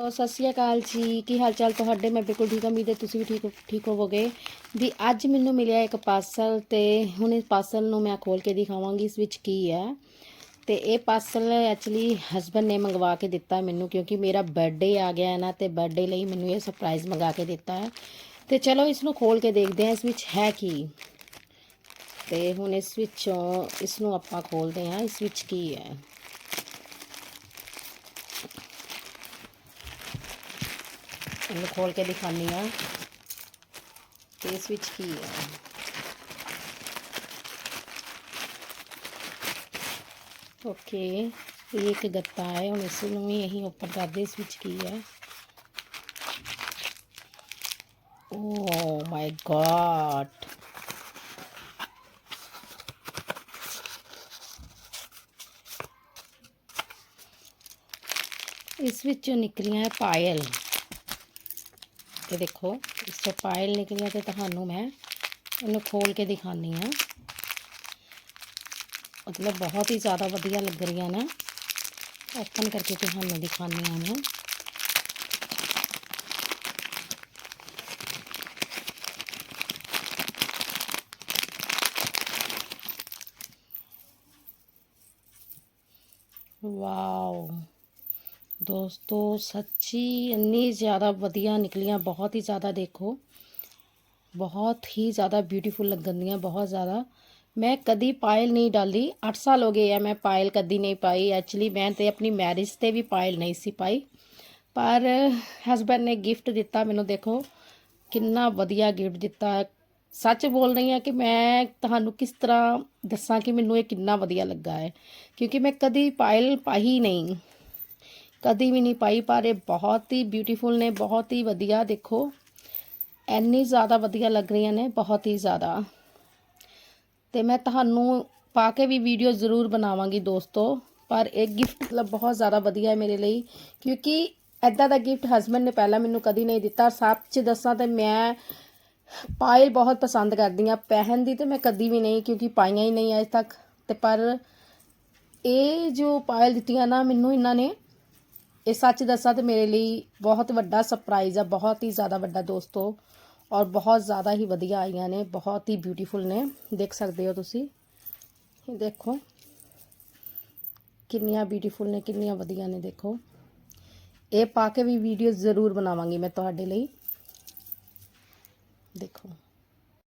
ਸਤਿ ਸ਼੍ਰੀ ਅਕਾਲ ਜੀ। ਕੀ ਹਾਲ ਚਾਲ ਤੁਹਾਡੇ? ਮੈਂ ਬਿਲਕੁਲ ਠੀਕ ਹਾਂ। ਉਮੀਦ ਹੈ ਤੁਸੀਂ ਵੀ ਠੀਕ ਠੀਕ ਹੋਵੋਗੇ। ਵੀ ਅੱਜ ਮੈਨੂੰ ਮਿਲਿਆ ਇੱਕ ਪਾਰਸਲ ਤੇ ਹੁਣ ਇਸ ਪਾਰਸਲ ਨੂੰ ਮੈਂ ਖੋਲ ਕੇ ਦਿਖਾਵਾਂਗੀ ਇਸ ਵਿੱਚ ਕੀ ਹੈ। ਤੇ ਇਹ ਪਾਰਸਲ ਐਕਚੁਅਲੀ ਹਸਬੰਡ ਨੇ ਮੰਗਵਾ ਕੇ ਦਿੱਤਾ ਮੈਨੂੰ ਕਿਉਂਕਿ ਮੇਰਾ ਬਰਥਡੇ ਆ ਗਿਆ ਹੈ ਨਾ ਤੇ ਬਰਥਡੇ ਲਈ ਮੈਨੂੰ ਇਹ ਸਰਪ੍ਰਾਈਜ਼ ਮੰਗਾ ਕੇ ਦਿੱਤਾ ਹੈ। ਤੇ ਚਲੋ ਇਸ ਨੂੰ ਖੋਲ ਕੇ ਦੇਖਦੇ ਹਾਂ ਇਸ ਵਿੱਚ ਹੈ ਕੀ। ਤੇ ਹੁਣ ਇਸ ਵਿੱਚੋਂ ਇਸ ਨੂੰ ਆਪਾਂ ਖੋਲਦੇ ਹਾਂ। ਇਸ ਵਿੱਚ ਕੀ ਹੈ? इन खोल के दिखानी हाँ। ਤੇ ਇਸ ਵਿੱਚ ਕੀ ਹੈ ओके ये एक गत्ता है और इसमें भी यही ऊपर दादे स्विच की है। ओह माय गॉड इस जो निकलियाँ है, पायल। ਹੈ ਪਾਇਲ ਇਹ ਦੇਖੋ ਇਸ ਤੋਂ ਪਾਇਲ ਨਿਕਲੀਆਂ ਤੇ ਤੁਹਾਨੂੰ ਮੈਂ ਇਹਨੂੰ ਖੋਲ ਕੇ ਦਿਖਾਨੀ ਆ ਮਤਲਬ ਬਹੁਤ ਹੀ ਜ਼ਿਆਦਾ ਵਧੀਆ ਲੱਗ ਰਹੀਆਂ ਨੇ ਓਪਨ ਕਰਕੇ ਤੁਹਾਨੂੰ ਦਿਖਾਨੀ ਆ ਮੈਂ ਵਾਓ ਦੋਸਤੋ ਸੱਚੀ ਇੰਨੀ ਜ਼ਿਆਦਾ ਵਧੀਆ ਨਿਕਲੀਆਂ ਬਹੁਤ ਹੀ ਜ਼ਿਆਦਾ ਦੇਖੋ ਬਹੁਤ ਹੀ ਜ਼ਿਆਦਾ ਬਿਊਟੀਫੁਲ ਲੱਗਣਦੀਆਂ ਬਹੁਤ ਜ਼ਿਆਦਾ ਮੈਂ ਕਦੀ ਪਾਇਲ ਨਹੀਂ ਡਾਲੀ 8 ਸਾਲ ਹੋ ਗਏ ਆ ਮੈਂ ਪਾਇਲ ਕਦੀ ਨਹੀਂ ਪਾਈ ਐਕਚੁਅਲੀ ਮੈਂ ਤੇ ਆਪਣੀ ਮੈਰਿਜ ਤੇ ਵੀ ਪਾਇਲ ਨਹੀਂ ਸੀ ਪਾਈ ਪਰ ਹਸਬੰਡ ਨੇ ਗਿਫਟ ਦਿੱਤਾ ਮੈਨੂੰ ਦੇਖੋ ਕਿੰਨਾ ਵਧੀਆ ਗਿਫਟ ਦਿੱਤਾ ਸੱਚ ਬੋਲ ਰਹੀ ਹਾਂ ਕਿ ਮੈਂ ਤੁਹਾਨੂੰ ਕਿਸ ਤਰ੍ਹਾਂ ਦੱਸਾਂ ਕਿ ਮੈਨੂੰ ਇਹ ਕਿੰਨਾ ਵਧੀਆ ਲੱਗਾ ਹੈ ਕਿਉਂਕਿ ਮੈਂ ਕਦੀ ਪਾਇਲ ਪਾਈ ਨਹੀਂ ਕਦੀ ਵੀ ਨਹੀਂ ਪਾਈ, ਪਰ ਇਹ ਬਹੁਤ ਹੀ ਬਿਊਟੀਫੁਲ ਨੇ, ਬਹੁਤ ਹੀ ਵਧੀਆ, ਦੇਖੋ। ਐਨੀ ਜ਼ਿਆਦਾ ਵਧੀਆ ਲੱਗ ਰਹੀਆਂ ਨੇ, ਬਹੁਤ ਹੀ ਜ਼ਿਆਦਾ। ਤੇ ਮੈਂ ਤੁਹਾਨੂੰ ਪਾ ਕੇ ਵੀ ਵੀਡੀਓ ਜ਼ਰੂਰ ਬਣਾਵਾਂਗੀ ਦੋਸਤੋ, ਪਰ ਇਹ ਗਿਫਟ ਮਤਲਬ ਬਹੁਤ ਜ਼ਿਆਦਾ ਵਧੀਆ ਹੈ ਮੇਰੇ ਲਈ, ਕਿਉਂਕਿ ਐਦਾਂ ਦਾ ਗਿਫਟ ਹਸਬੰਡ ਨੇ ਪਹਿਲਾਂ ਮੈਨੂੰ ਕਦੀ ਨਹੀਂ ਦਿੱਤਾ। ਸੱਚ ਦੱਸਾਂ ਤੇ ਮੈਂ ਪਾਇਲ ਬਹੁਤ ਪਸੰਦ ਕਰਦੀ ਆ ਪਹਿਨ ਦੀ ਤੇ ਮੈਂ ਕਦੀ ਵੀ ਨਹੀਂ, ਕਿਉਂਕਿ ਪਾਈਆਂ ਹੀ ਨਹੀਂ ਅਜੇ ਤੱਕ। ਤੇ ਪਰ ਇਹ ਜੋ ਪਾਇਲ ਦਿੱਤੀਆਂ ਨਾ, ਮੈਨੂੰ ਇਹਨਾਂ ਨੇ ਇਹ ਸੱਚ ਦੱਸਾਂ ਤੇ ਮੇਰੇ ਲਈ ਬਹੁਤ ਵੱਡਾ ਸਰਪ੍ਰਾਈਜ਼ ਆ ਬਹੁਤ ਹੀ ਜ਼ਿਆਦਾ ਵੱਡਾ ਦੋਸਤੋ ਔਰ ਬਹੁਤ ਜ਼ਿਆਦਾ ਹੀ ਵਧੀਆ ਆਈਆਂ ਨੇ ਬਹੁਤ ਹੀ ਬਿਊਟੀਫੁਲ ਨੇ ਦੇਖ ਸਕਦੇ ਹੋ ਤੁਸੀਂ ਇਹ ਦੇਖੋ ਕਿੰਨੀਆਂ ਬਿਊਟੀਫੁਲ ਨੇ ਕਿੰਨੀਆਂ ਵਧੀਆ ਨੇ ਦੇਖੋ ਇਹ ਪਾ ਕੇ ਵੀ ਵੀਡੀਓ ਜ਼ਰੂਰ ਬਣਾਵਾਂਗੀ ਮੈਂ ਤੁਹਾਡੇ ਲਈ ਦੇਖੋ